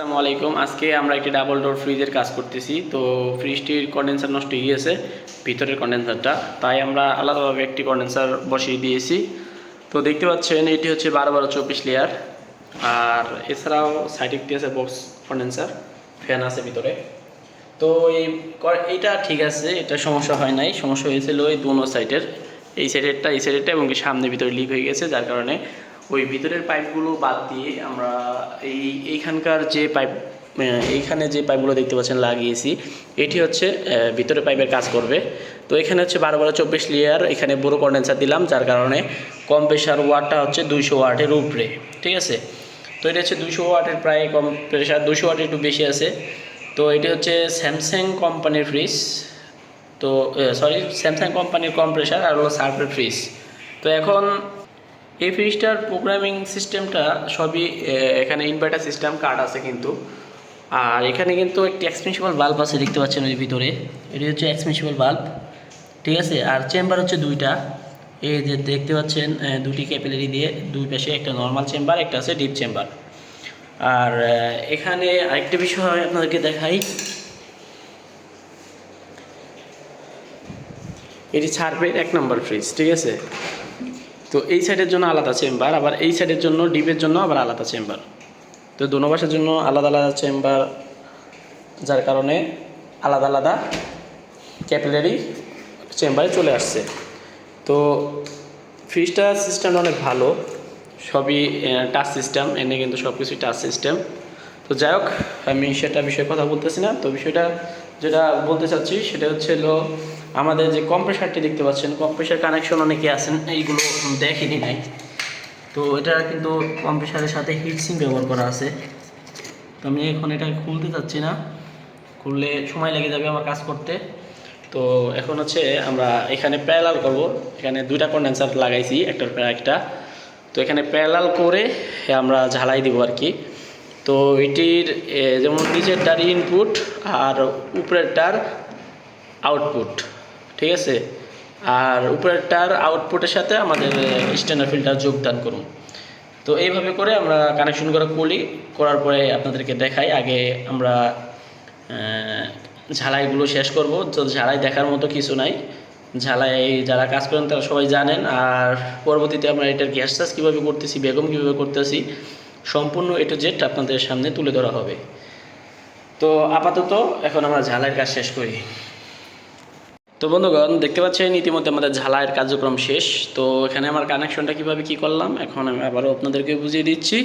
আসসালামু আলাইকুম। আজকে আমরা একটি ডাবল ডোর ফ্রিজের কাজ করতেছি। তো ফ্রিজটির কন্ডেন্সার নষ্ট হয়ে গিয়েছে, ভিতরের কন্ডেন্সারটা তাই আমরা আলাদাভাবে একটি কন্ডেন্সার বসিয়ে দিয়েছি। তো দেখতে পাচ্ছেন, এটি হচ্ছে বারো বারো চব্বিশ লেয়ার আর এছাড়াও সাইড একটি আছে বক্স কন্ডেন্সার ফ্যান আছে ভিতরে। তো এই এইটা ঠিক আছে, এটা সমস্যা হয় নাই। সমস্যা হয়েছিল ওই দুনো সাইডের এই সাইডেরটা এই সাইডেরটা এবং সামনে ভিতরে লিক হয়ে গেছে, যার কারণে ওই ভিতরের পাইপগুলো বাদ দিয়ে আমরা এই এইখানকার যে পাইপ এইখানে যে পাইপগুলো দেখতে পাচ্ছেন লাগিয়েছি, এটি হচ্ছে ভিতরে পাইপের কাজ করবে। তো এখানে হচ্ছে বারো বারো চব্বিশ লেয়ার এখানে বড় কন্ডেন্সার দিলাম, যার কারণে কম প্রেশার ওয়াটটা হচ্ছে দুইশো ওয়াটের উপরে, ঠিক আছে? তো এটা হচ্ছে দুশো ওয়াটের প্রায় কম প্রেশার দুশো ওয়াটের একটু বেশি আছে। তো এটি হচ্ছে স্যামসাং কোম্পানির ফ্রিজ তো সরি স্যামসাং কোম্পানির কম প্রেশার আর হলো সার্ফের ফ্রিজ তো এখন এই ফ্রিজটার প্রোগ্রামিং সিস্টেমটা সবই এখানে ইনভার্টার সিস্টেম কার্ড আছে কিন্তু। আর এখানে কিন্তু একটি এক্সপেন্সিবল বাল্ব আছে, দেখতে পাচ্ছেন ওই ভিতরে। এটি হচ্ছে এক্সপেন্সিবল বাল্ব ঠিক আছে? আর চেম্বার হচ্ছে দুইটা। এই যে দেখতে পাচ্ছেন দুটি ক্যাপিলারি দিয়ে দুই পাশে একটা নর্মাল চেম্বার একটা আছে ডিপ চেম্বার আর এখানে আরেকটা বিষয় আপনাদেরকে দেখাই। এটি ছাড়বের এক নম্বর ফ্রিজ ঠিক আছে? তো এই সাইডের জন্য আলাদা চেম্বার আবার এই সাইডের জন্য ডিপের জন্য আবার আলাদা চেম্বার তো দোনো বাসার জন্য আলাদা আলাদা চেম্বার যার কারণে আলাদা আলাদা ক্যাপিলারি চেম্বারে চলে আসছে। তো ফ্রিজটার সিস্টেমটা অনেক ভালো, সবই টাচ সিস্টেম এনে কিন্তু সব কিছুই টাচ সিস্টেম তো যাই হোক, আমি সেটা বিষয়ে কথা বলতেছি না। তো বিষয়টা যেটা বলতে চাচ্ছি, সেটা হচ্ছে আমাদের যে কম্প্রেসারটি দেখতে পাচ্ছেন কম্প্রেসার কানেকশন অনেকে আছেন, এইগুলো দেখেনি নাই। তো এটা কিন্তু কম্প্রেসারের সাথে হিটসিং ব্যবহার করা আছে। তো আমি এখন এটা খুলতে চাচ্ছি না। খুললে সময় লেগে যাবে আমার কাজ করতে। তো এখন হচ্ছে আমরা এখানে প্যারালাল করব। এখানে দুইটা কন্ডেন্সার লাগাইছি একটার পর একটা। তো এখানে প্যারালাল করে আমরা ঝালাই দিব আর কি। তো এটির যেমন নিচেরটার ইনপুট আর উপরেরটার আউটপুট ঠিক আছে? আর উপরেরটার আউটপুটের সাথে আমাদের স্ট্যান্ডার ফিল্টার যোগদান করুন। তো এইভাবে করে আমরা কানেকশন করা করি করার পরে আপনাদেরকে দেখাই। আগে আমরা ঝালাইগুলো শেষ করব। তো ঝালাই দেখার মতো কিছু নাই। ঝালাই যারা কাজ করেন তারা সবাই জানেন। আর পরবর্তীতে আমরা এটার গ্যাস চার্জ কীভাবে করতেছি, বেগম কীভাবে করতেছি, সম্পূর্ণ এটু জেট আপনাদের সামনে তুলে ধরা হবে। তো আপাতত এখন আমরা ঝালাইয়ের কাজ শেষ করি। তো বন্ধুগণ, দেখতে পাচ্ছেন, ইতিমধ্যে আমাদের ঝালাইয়ের কার্যক্রম শেষ। তো এখানে আমার কানেকশনটা কীভাবে কি করলাম, এখন আমি আবারও আপনাদেরকে বুঝিয়ে দিচ্ছি।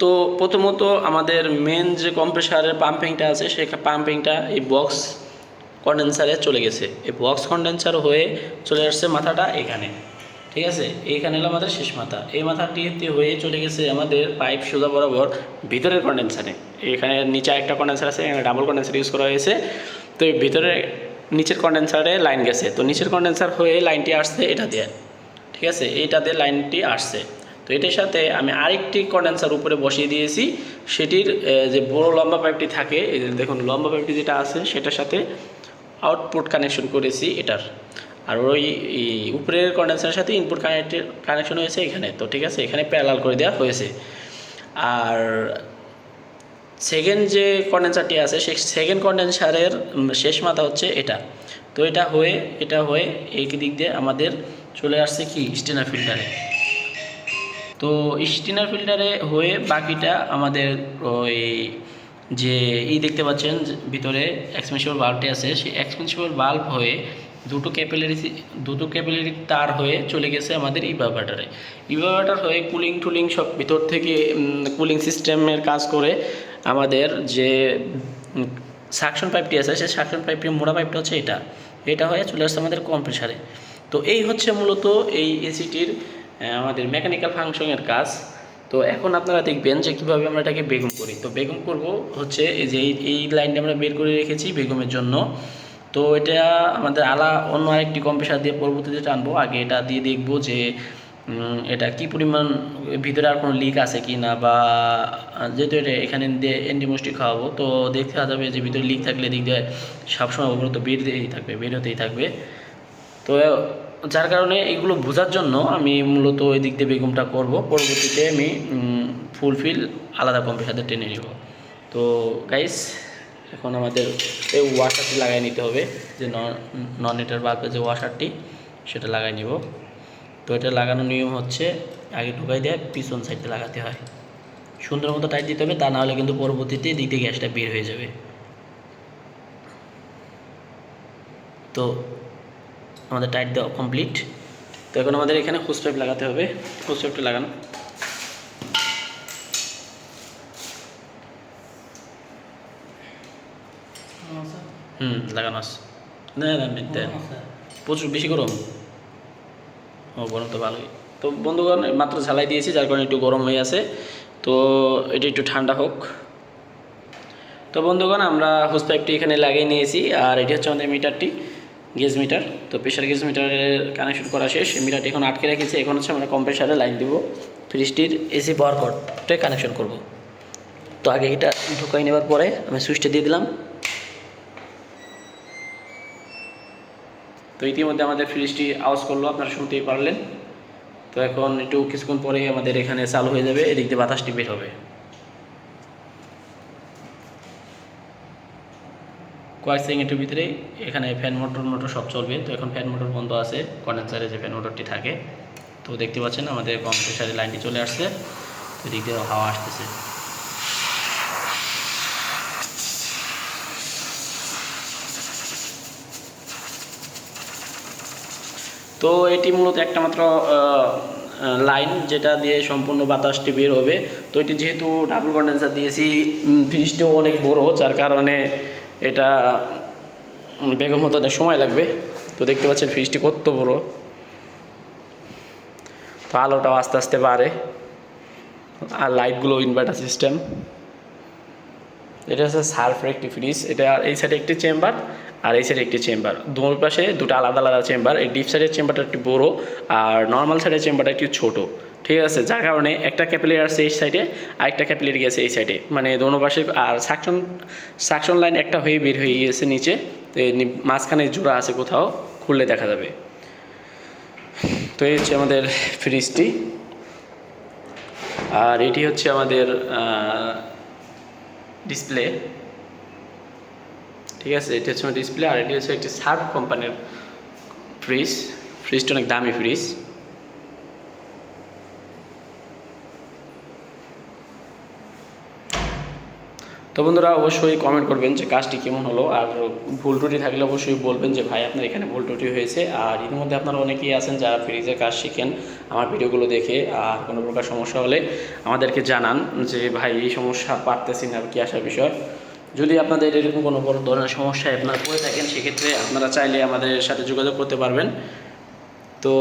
তো প্রথমত আমাদের মেন যে কম্প্রেসারের পাম্পিংটা আছে সেই পাম্পিংটা এই বক্স কন্ডেন্সারে চলে গেছে। এই বক্স কন্ডেন্সার হয়ে চলে আসছে মাথাটা এখানে, ঠিক আছে? এইখানে হলো আমাদের শেষ মাথা। এই মাথাটিতে হয়ে চলে গেছে আমাদের পাইপ সোজা বরাবর ভিতরের কন্ডেন্সারে এখানে নিচে একটা কন্ডেন্সার আছে, এখানে ডাবল কন্ডেন্সার ইউজ করা হয়েছে। তো এই ভিতরে নিচের কন্ডেন্সারে লাইন গেছে। তো নিচের কন্ডেন্সার হয়ে লাইনটি আসছে এটা দিয়ে। ঠিক আছে? এইটা দিয়ে লাইনটি আসছে। তো এটার সাথে আমি আরেকটি কন্ডেন্সার উপরে বসিয়ে দিয়েছি। সেটির যে বড় লম্বা পাইপটি থাকে দেখুন, লম্বা পাইপটি যেটা আছে, সেটার সাথে আউটপুট কানেকশন করেছি এটার। আর ওই উপরের কন্ডেন্সারের সাথে ইনপুট কানেক্টেড কানেকশন হয়েছে এখানে। তো ঠিক আছে? এখানে প্যারালাল করে দেওয়া হয়েছে। আর সেকেন্ড যে কন্ডেন্সারটি আছে, সেই সেকেন্ড কন্ডেন্সারের শেষ মাথা হচ্ছে এটা। তো এটা হয়ে এটা হয়ে এই দিক দিয়ে আমাদের চলে আসছে কি? স্টেনার ফিল্টারে তো স্টিনার ফিল্টারে হয়ে বাকিটা আমাদের ওই যে ই দেখতে পাচ্ছেন ভিতরে এক্সপেন্সিবল বাল্বটি আছে, সেই এক্সপেন্সিবল বাল্ব হয়ে দুটো ক্যাপিলারি দুটো ক্যাপিলারি তার হয়ে চলে গেছে আমাদের ইভাবাটারে ইভাবাটার হয়ে কুলিং টুলিং সব ভিতর থেকে কুলিং সিস্টেমের কাজ করে আমাদের যে সাকশন পাইপটি আছে, সেই সাকশন পাইপটি মোড়া পাইপটা হচ্ছে এটা। এটা হয়ে চলে আসছে আমাদের কম্প্রেসারে তো এই হচ্ছে মূলত এই এসিটির আমাদের মেকানিক্যাল ফাংশনের কাজ। তো এখন আপনারা দেখবেন যে কীভাবে আমরা এটাকে বেগম করি। তো বেগম করব হচ্ছে এই যে এই- লাইনটা আমরা বের করে রেখেছি বেগমের জন্য। তো এটা আমাদের আলা অন্য আরেকটি কম্প্রেসার দিয়ে পরবর্তীতে টানবো। আগে এটা দিয়ে দেখব যে এটা কি পরিমাণ, ভিতরে আর কোনো লিক আছে কি না বা, যেহেতু এটা এখানে দিয়ে এন্টিমোস্টি খাওয়াবো, তো দেখতে যাবে যে ভিতরে লিক থাকলে দিক দিয়ে সবসময় ওগুলো তো বেরোতেই থাকবে বেরোতেই থাকবে। তো, যার কারণে এগুলো বোঝার জন্য আমি মূলত ওই দিক দিয়ে বেগমটা করব। পরবর্তীতে আমি ফুলফিল আলাদা কম্প্রেসার দিয়ে টেনে নিব। তো গাইস এখন আমাদের এই ওয়াশারটি লাগাই নিতে হবে, যে নন লিটার বাল্বের যে ওয়াশারটি সেটা লাগাই নিব। তো এটা লাগানোর নিয়ম হচ্ছে আগে ঢুকাই দেয় পিছন সাইডে লাগাতে হয়। সুন্দর মতো টাইট দিতে হবে তা না হলে কিন্তু পরবর্তীতে দিক দিয়ে গ্যাসটা বের হয়ে যাবে। তো আমাদের টাইট দেওয়া কমপ্লিট তো এখন আমাদের এখানে হুস পাইপ লাগাতে হবে। হুস পাইপটা লাগানো। হুম লাগানো আছে। না না প্রচুর বেশি গরম। ও, গরম তো ভালোই। তো বন্ধুগণ মাত্র ঝালাই দিয়েছি, যার কারণে একটু গরম হয়ে আছে। তো এটা একটু ঠান্ডা হোক। তো বন্ধুগণ, আমরা হোস পাইপটি এখানে লাগিয়ে নিয়েছি, আর এটি হচ্ছে আমাদের মিটারটি, গেজ মিটার। তো প্রেশার গেজ মিটারের কানেকশন করা শেষ। মিটারটি এখন আটকে রেখেছি। এখন হচ্ছে আমরা কম্প্রেসারে লাইন দিব। ফ্রিজটির এসি পাওয়ার কর্ডে কানেকশন করব। তো আগে এটা ঢুকাই নেওয়ার পরে আমি সুইচটা দিয়ে দিলাম। তো ইতিমধ্যে আমাদের ফ্রিজটি আওয়াজ করল, আপনারা শুনতেই পারলেন। তো এখন একটু কিছুক্ষণ পরে আমাদের এখানে চালু হয়ে যাবে, এদিক দিয়ে বাতাসটি বের হবে। কয়েক সেকেন্ডের ভিতরে এখানে ফ্যান, মোটর মোটর সব চলবে। তো এখন ফ্যান, মোটর বন্ধ আছে, কন্ডেন্সারে যে ফ্যান, মোটরটি থাকে। তো দেখতে পাচ্ছেন আমাদের কম্প্রেসারের লাইনটি চলে আসছে। তো এদিক দিয়ে হাওয়া আসতেছে। তো এটি মূলত একটা মাত্র লাইন যেটা দিয়ে সম্পূর্ণ বাতাসটি বের হবে। তো এটি যেহেতু ডাবল কন্ডেন্সার দিয়েছি ফ্রিজটিও অনেক বড়, যার কারণে এটা বেগম হতে অনেক সময় লাগবে। তো দেখতে পাচ্ছেন ফ্রিজটি কত বড়। তো আলোটাও আস্তে আস্তে বাড়ে। আর লাইটগুলো ইনভার্টার সিস্টেম এটা হচ্ছে সার্ফের একটি ফ্রিজ এটা এই সাইডে একটি চেম্বার আর এই সাইডে একটি চেম্বার দুই পাশে দুটো আলাদা আলাদা চেম্বার এই ডিপ সাইডের চেম্বারটা একটু বড় আর নর্মাল সাইডের চেম্বারটা একটু ছোট। ঠিক আছে? যার কারণে একটা ক্যাপিলারি আছে এই সাইডে আর একটা ক্যাপিলারি গেছে এই সাইডে মানে দোনো পাশে আর সাকশন সাকশন লাইন একটা হয়ে বের হয়ে গিয়েছে নিচে। তো মাঝখানে জোড়া আছে কোথাও, খুললে দেখা যাবে। তো এই হচ্ছে আমাদের ফ্রিজটি আর এটি হচ্ছে আমাদের ডিসপ্লে ঠিক আছে, এটি হচ্ছে আমার ডিসপ্লে আর এটি হচ্ছে একটি সার্ফ কোম্পানির ফ্রিজ ফ্রিজটা অনেক দামি ফ্রিজ তো বন্ধুরা, অবশ্যই কমেন্ট করবেন যে কাজটি কেমন হলো আর ভুল ত্রুটি থাকলে অবশ্যই বলবেন যে ভাই, আপনার এখানে ভুল ত্রুটি হয়েছে। আর ইতিমধ্যে আপনারা অনেকেই আছেন যারা ফ্রিজের কাজ শিখেন আমার ভিডিওগুলো দেখে, আর কোনো প্রকার সমস্যা হলে আমাদেরকে জানান যে ভাই, এই সমস্যা পারতেছি না, কি আসার বিষয়? যদি আপনাদের এরকম কোনো বড় ধরনের সমস্যায় আপনারা পড়ে থাকেন, সেক্ষেত্রে আপনারা চাইলে আমাদের সাথে যোগাযোগ করতে পারবেন। তো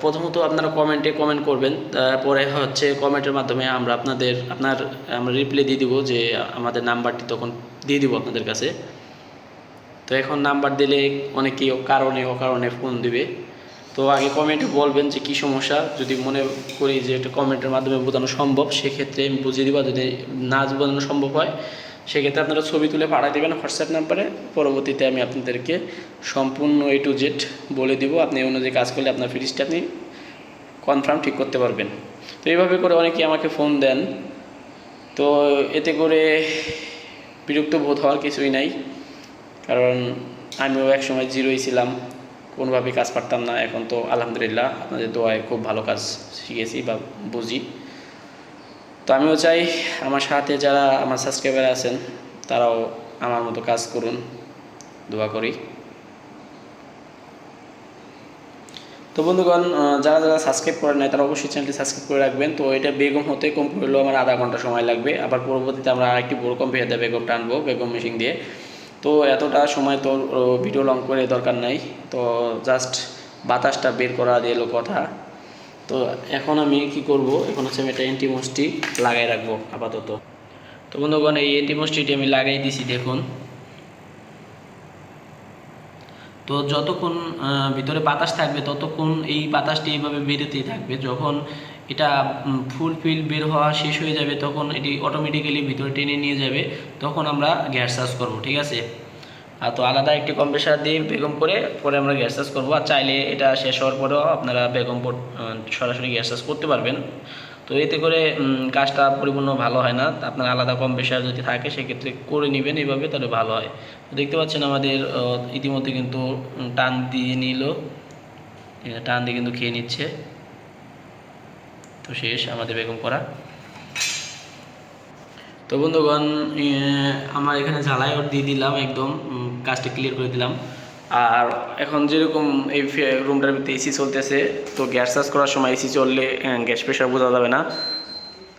প্রথমত আপনারা কমেন্টে কমেন্ট করবেন। তারপরে হচ্ছে কমেন্টের মাধ্যমে আমরা আপনাদের, আপনার, আমরা রিপ্লাই দিয়ে দিব যে আমাদের নাম্বারটি তখন দিয়ে দিব আপনাদের কাছে। তো এখন নাম্বার দিলে অনেকেই কারণে অকারণে ফোন দিবে। তো আগে কমেন্টে বলবেন যে কী সমস্যা? যদি মনে করি যে এটা কমেন্টের মাধ্যমে বোঝানো সম্ভব, সেক্ষেত্রে আমি বুঝিয়ে দিব। যদি না বোঝানো সম্ভব হয় সেক্ষেত্রে আপনারা ছবি তুলে পাঠিয়ে দেবেন হোয়াটসঅ্যাপ নাম্বারে। পরবর্তীতে আমি আপনাদেরকে সম্পূর্ণ এ টু জেড বলে দিব। আপনি অনুযায়ী কাজ করলে আপনার ফ্রিজটা আপনি কনফার্ম ঠিক করতে পারবেন। তো এইভাবে করে অনেকে আমাকে ফোন দেন। তো এতে করে বিরক্ত বোধ হওয়ার কিছুই নাই। কারণ আমিও এক সময় জিরোই ছিলাম। কোনোভাবেই কাজ পারতাম না। এখন তো আলহামদুলিল্লাহ আপনাদের দোয়ায় খুব ভালো কাজ শিখেছি বা বুঝি। তো আমিও চাই আমার সাথে যারা আমার সাবস্ক্রাইবার আছেন, তারাও আমার মতো কাজ করুন। দোয়া করি। তো বন্ধুগণ যারা যারা সাবস্ক্রাইব করেন নাই, তারা অবশ্যই চ্যানেলটি সাবস্ক্রাইব করে রাখবেন। তো এটা বেগম হতে কম করলেও আমার আধা ঘণ্টা সময় লাগবে। আবার পরবর্তীতে আমরা আরেকটি বড় কম্পিউটার দিয়ে বেগমটা আনব, বেগম মেশিন দিয়ে। তো এতটা সময় তো ভিডিও লং করে দরকার নাই। তো জাস্ট বাতাসটা বের করা দিয়ে এলো কথা। তো এখন আমি কি করব? এখন হচ্ছে আমি একটা অ্যান্টিমোস্টি লাগাই রাখব, আপাতত। তো বন্ধুগণ, এই অ্যান্টিমোস্টিটি আমি লাগাই দিছি, দেখুন। তো যতক্ষণ ভিতরে বাতাস থাকবে, ততক্ষণ এই বাতাসটি এইভাবে বেরোতেই থাকবে। যখন এটা ফুল ফিল বের হওয়া শেষ হয়ে যাবে, তখন এটি অটোমেটিক্যালি ভিতরে টেনে নিয়ে যাবে। তখন আমরা গ্যাস চার্জ করব, ঠিক আছে? আর তো আলাদা একটি কম্প্রেসার দিয়ে বেগম করে, পরে আমরা গ্যাস চার্জ করব। আর চাইলে এটা শেষ হওয়ার পরেও আপনারা বেগম সরাসরি গ্যাস চার্জ করতে পারবেন। তো এতে করে কাজটা পরিপূর্ণ ভালো হয় না। আপনার আলাদা কম প্রেশার যদি থাকে, সেক্ষেত্রে করে নেবেন এইভাবে তাহলে ভালো হয়। দেখতে পাচ্ছেন আমাদের ইতিমধ্যে কিন্তু টান দিয়ে নিল। টান দিয়ে কিন্তু খেয়ে নিচ্ছে। তো শেষ আমাদের বেগম করা। তো বন্ধুগণ আমার এখানে ঝালাই ওর দিয়ে দিলাম একদম কাজটা ক্লিয়ার করে দিলাম। আর এখন যেরকম এই রুমটার ভিতরে এসি চলতেছে, তো গ্যাস চার্জ করার সময় এসি চললে গ্যাস প্রেশার বোঝা যাবে না।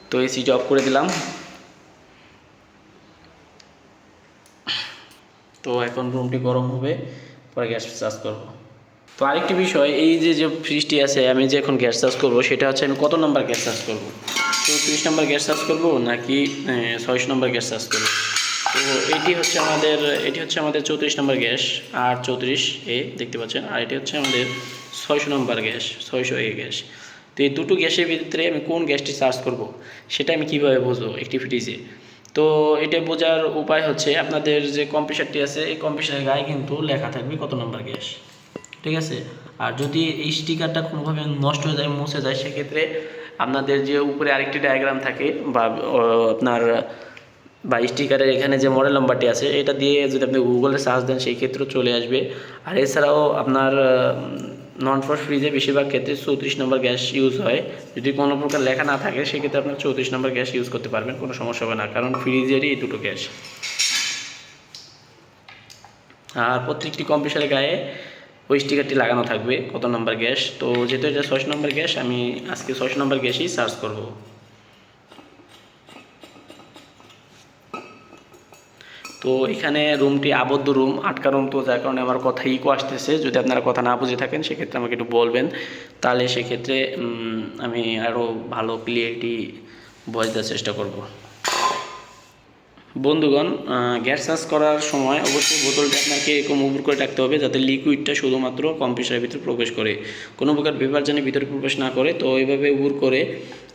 তো এসি অফ করে দিলাম। তো এখন রুমটি গরম হবে, পরে গ্যাস চার্জ করব। তো আরেকটি বিষয়, এই যে যে ফ্রিজটি আছে, আমি যে এখন গ্যাস চার্জ করব, সেটা হচ্ছে আমি কত নম্বর গ্যাস চার্জ করব? চৌত্রিশ নম্বর গ্যাস চার্জ করব নাকি ছয়শো নম্বর গ্যাস চার্জ করব? তো এটি হচ্ছে আমাদের, এটি হচ্ছে আমাদের চৌত্রিশ নম্বর গ্যাস আর চৌত্রিশ এ দেখতে পাচ্ছেন, আর এটি হচ্ছে আমাদের ছয়শো নম্বর গ্যাস ছয়শো এ গ্যাস তো এই দুটো গ্যাসের ভিতরে আমি কোন গ্যাসটি চার্জ করব, সেটা আমি কীভাবে বুঝব একটি ফ্রিজে তো এটা বোঝার উপায় হচ্ছে আপনাদের যে কম্প্রেসারটি আছে, এই কম্প্রেসারের গায়ে কিন্তু লেখা থাকবে কত নম্বর গ্যাস ঠিক আছে? আর যদি এই স্টিকারটা কোনোভাবে নষ্ট হয়ে যায়, মুছে যায়, সেক্ষেত্রে আপনাদের যে উপরে আরেকটি ডায়াগ্রাম থাকে বা আপনার, বা স্টিকারের এখানে যে মডেল নাম্বারটি আছে, এটা দিয়ে যদি আপনি গুগলে সার্চ দেন, সেই ক্ষেত্রেও চলে আসবে। আর এছাড়াও আপনার নন ফ্রস্ট ফ্রিজে বেশিরভাগ ক্ষেত্রে চৌত্রিশ নম্বর গ্যাস ইউজ হয়। যদি কোনো প্রকার লেখা না থাকে, সেক্ষেত্রে আপনার চৌত্রিশ নম্বর গ্যাস ইউজ করতে পারবেন, কোনো সমস্যা হবে না, কারণ ফ্রিজেরই এই দুটো গ্যাস আর প্রত্যেকটি কম্প্রেসারের গায়ে ওই স্টিকারটি লাগানো থাকবে, কত নম্বর গ্যাস। তো যেহেতু এটা ছয়শো নম্বর গ্যাস, আমি আজকে ছয়শো নম্বর গ্যাসই সার্চ করব। তো এখানে রুমটি আবদ্ধ রুম আটকা রুম তো যার কারণে আমার কথা ইকো আসতেছে। যদি আপনারা কথা না বুঝে থাকেন, সেক্ষেত্রে আমাকে একটু বলবেন। তাহলে সেক্ষেত্রে আমি আরও ভালো ক্লিয়ারিটি দেওয়ার চেষ্টা করব। বন্ধুগণ গ্যাস চার্জ করার সময় অবশ্যই বোতলটা আপনাকে এরকম উপর করে রাখতে হবে যাতে লিকুইডটা শুধুমাত্র কম্প্রেসারের ভিতরে প্রবেশ করে। কোনো প্রকার পেপার যেন ভিতরে প্রবেশ না করে, তো এইভাবে উপর করে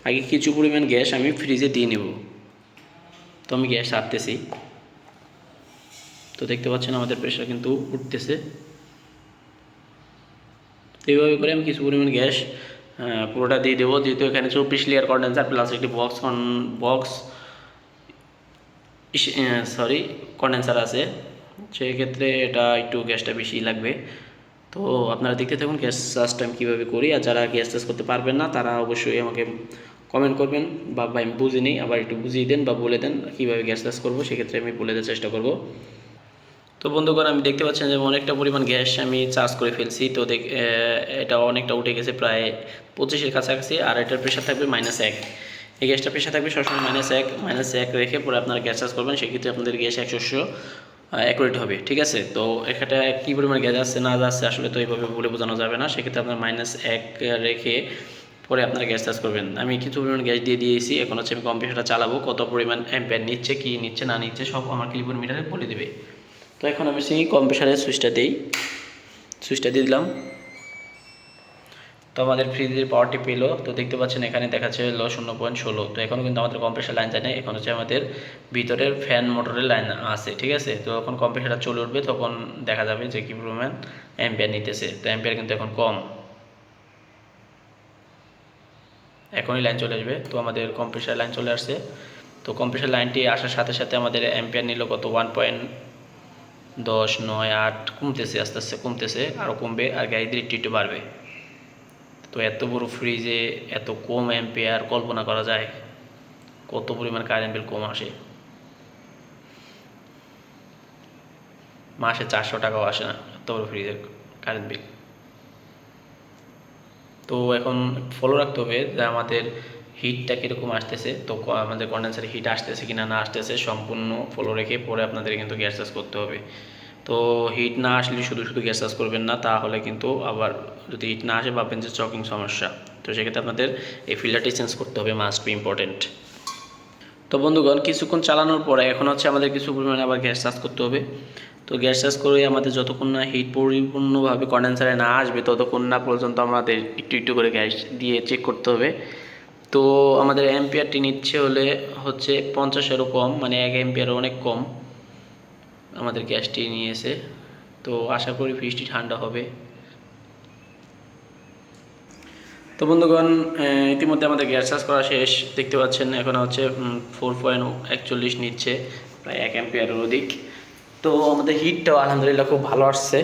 আগে কিছু পরিমাণ গ্যাস আমি ফ্রিজে দিয়ে নেব। তো আমি গ্যাস ছাড়তেছি। তো দেখতে পাচ্ছেন আমাদের প্রেশার কিন্তু উঠতেছে। এইভাবে করে আমি কিছু পরিমাণ গ্যাস পুরোটা দিয়ে দেবো। যেহেতু এখানে চব্বিশ লেয়ার কন্ডেন্সার প্লাস একটি বক্স বক্স সরি কন্ডেন্সার আছে। সেক্ষেত্রে এটা একটু গ্যাসটা বেশি লাগবে। তো আপনারা দেখতে থাকুন গ্যাস চার্জটা আমি কীভাবে করি। আর যারা গ্যাস চার্জ করতে পারবেন না, তারা অবশ্যই আমাকে কমেন্ট করবেন বা বা আমি বুঝে নিই আবার একটু বুঝিয়ে দেন বা বলে দেন কীভাবে গ্যাস চার্জ করব। সেক্ষেত্রে আমি বলে দেওয়ার চেষ্টা করব। তো বন্ধুগণ, আমি দেখতে পাচ্ছেন যে অনেকটা পরিমাণ গ্যাস আমি চার্জ করে ফেলছি। তো দেখ এটা অনেকটা উঠে গেছে প্রায় পঁচিশের কাছাকাছি, আর এটার প্রেশার থাকবে মাইনাস এক। এই গ্যাসটা প্রেশার থাকবে সবসময় মাইনাস এক মাইনাস এক রেখে পরে আপনারা গ্যাস চার্জ করবেন, সেক্ষেত্রে আপনাদের গ্যাস একশোশো অ্যাকুরেট হবে, ঠিক আছে? তো এখানে কী পরিমাণ গ্যাস আসছে, না যাচ্ছে আসলে তো এইভাবে বলে বোঝানো যাবে না। সেক্ষেত্রে আপনার মাইনাস এক রেখে পরে আপনারা গ্যাস চার্জ করবেন। আমি কিছু পরিমাণ গ্যাস দিয়ে দিয়েছি, এখন হচ্ছে আমি কম্পিউটারটা চালাবো, কত পরিমাণ অ্যাম্পিয়ার নিচ্ছে, কি নিচ্ছে, না নিচ্ছে, সব আমার ক্লিপুর মিটারে বলে দেবে। তো এখন আমি সেই কম্প্রেসারের সুইচটা দিই। সুইচটা দিয়ে দিলাম। তো আমাদের ফ্রিজের পাওয়ারটি পেল, তো দেখতে পাচ্ছেন এখানে দেখাচ্ছে হলো শূন্য পয়েন্ট ষোলো। তো এখনও কিন্তু আমাদের কম্প্রেসার লাইন যায় এখন হচ্ছে আমাদের ভিতরের ফ্যান মোটরের লাইন আছে, ঠিক আছে? তো যখন কম্প্রেসারটা চলে উঠবে তখন দেখা যাবে যে কী পরিমাণ অ্যাম্পিয়ার নিতেছে, তো অ্যাম্পিয়ার কিন্তু এখন কম। এখনই লাইন চলে আসবে, তো আমাদের কম্প্রেসার লাইন চলে আসছে। তো কম্প্রেসার লাইনটি আসার সাথে সাথে আমাদের অ্যাম্পিয়ার নিল কত? ওয়ান পয়েন্ট দশ নয় আট, কমতেছে, আস্তে আস্তে কমতেছে আরও কমবে, আর গাড়ি দিয়ে একটু একটু বাড়বে। তো এত বড় ফ্রিজে এত কম অ্যাম্পিয়ার কল্পনা করা যায়, কত পরিমাণ কারেন্ট বিল কম আসে? মাসে চারশো টাকাও আসে না, এত বড় ফ্রিজের কারেন্ট বিল তো এখন ফলো রাখতে হবে যে আমাদের হিটটা কীরকম আসতেছে, তো আমাদের কন্ডেন্সারে হিট আসতেছে কিনা না আসতেছে সম্পূর্ণ ফলো রেখে পরে আপনাদের কিন্তু গ্যাস চার্জ করতে হবে। তো হিট না আসলে শুধু শুধু গ্যাস চার্জ করবেন না, তাহলে কিন্তু আবার যদি হিট না আসে ভাববেন যে চকিং সমস্যা। তো সেক্ষেত্রে আপনাদের এই ফিল্টারটি চেঞ্জ করতে হবে মাস্ট বি ইম্পর্টেন্ট তো বন্ধুগণ, কিছুক্ষণ চালানোর পরে এখন হচ্ছে আমাদের কিছু পরিমাণে আবার গ্যাস চার্জ করতে হবে। তো গ্যাস চার্জ করে আমাদের যতক্ষণ না হিট পরিপূর্ণভাবে কন্ডেন্সারে না আসবে, ততক্ষণ না পর্যন্ত আমাদের একটু একটু করে গ্যাস দিয়ে চেক করতে হবে। তো আমাদের অ্যাম্পিয়ারটি নিচ্ছে হলে হচ্ছে পঞ্চাশেরও কম মানে এক অ্যাম্পিয়ারও অনেক কম। আমাদের গ্যাসটি নিয়েছে। তো আশা করি ফ্রিজটি ঠান্ডা হবে। তো বন্ধুগণ ইতিমধ্যে আমাদের গ্যাস চার্জ করা শেষ। দেখতে পাচ্ছেন, এখন হচ্ছে ফোর পয়েন্ট একচল্লিশ নিচ্ছে, প্রায় এক অ্যাম্পিয়ারের অধিক। তো আমাদের হিটটাও আলহামদুলিল্লাহ খুব ভালো আসছে।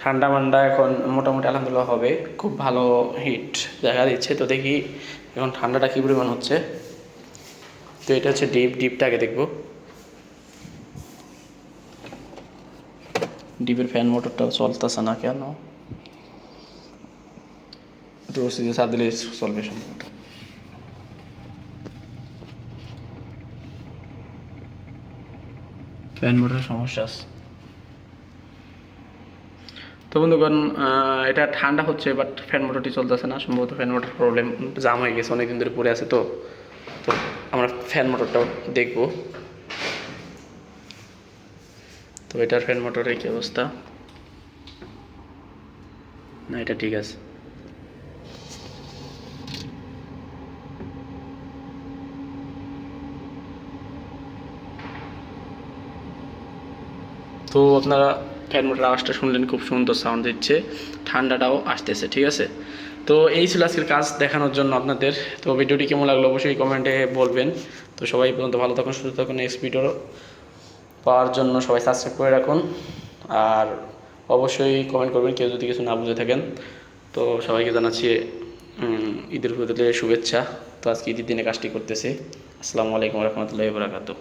ঠান্ডা মান্ডা এখন মোটামুটি আলহামদুলিল্লাহ হবে। খুব ভালো হিট দেখা দিচ্ছে। তো দেখি এখন ঠান্ডাটা কী পরিমাণ হচ্ছে। তো এটা হচ্ছে ডিপ ডিপটা আগে দেখব। ডিপের ফ্যান মোটরটাও চলতেছে না কেন? দিলে চলবে সম্ভবত ফ্যান মোটরের সমস্যা আছে তো বন্ধুগণ এটা ঠান্ডা হচ্ছে বাট ফ্যান মোটরটি চলতেছে না। সম্ভবত ফ্যান মোটর প্রবলেম জাম হয়ে গেছে অনেকদিন ধরে পড়ে আছে তো। তো আমরা ফ্যান মোটরটাও দেখব। তো এটার ফ্যান মোটরের কি অবস্থা? না এটা ঠিক আছে। তো আপনারা ফ্যান মোটর আওয়াজটা শুনলেন, খুব সুন্দর সাউন্ড দিচ্ছে, ঠান্ডাটাও আসতেছে, ঠিক আছে? তো এই ছিল আজকের কাজ দেখানোর জন্য আপনাদের। তো ভিডিওটি কেমন লাগল অবশ্যই কমেন্টে বলবেন। তো সবাই পর্যন্ত ভালো থাকুন, সুস্থ থাকুন নেক্সট ভিডিও পাওয়ার জন্য সবাই সাবস্ক্রাইব করে রাখুন। আর অবশ্যই কমেন্ট করবেন, কেউ যদি কিছু না বুঝে থাকেন। তো সবাইকে জানাচ্ছি ঈদের ফিতরের শুভেচ্ছা। তো আজকে ঈদের দিনে কাজটি করতেছি। আসসালামু আলাইকুম রহমতুল্লাহ বরাকাতু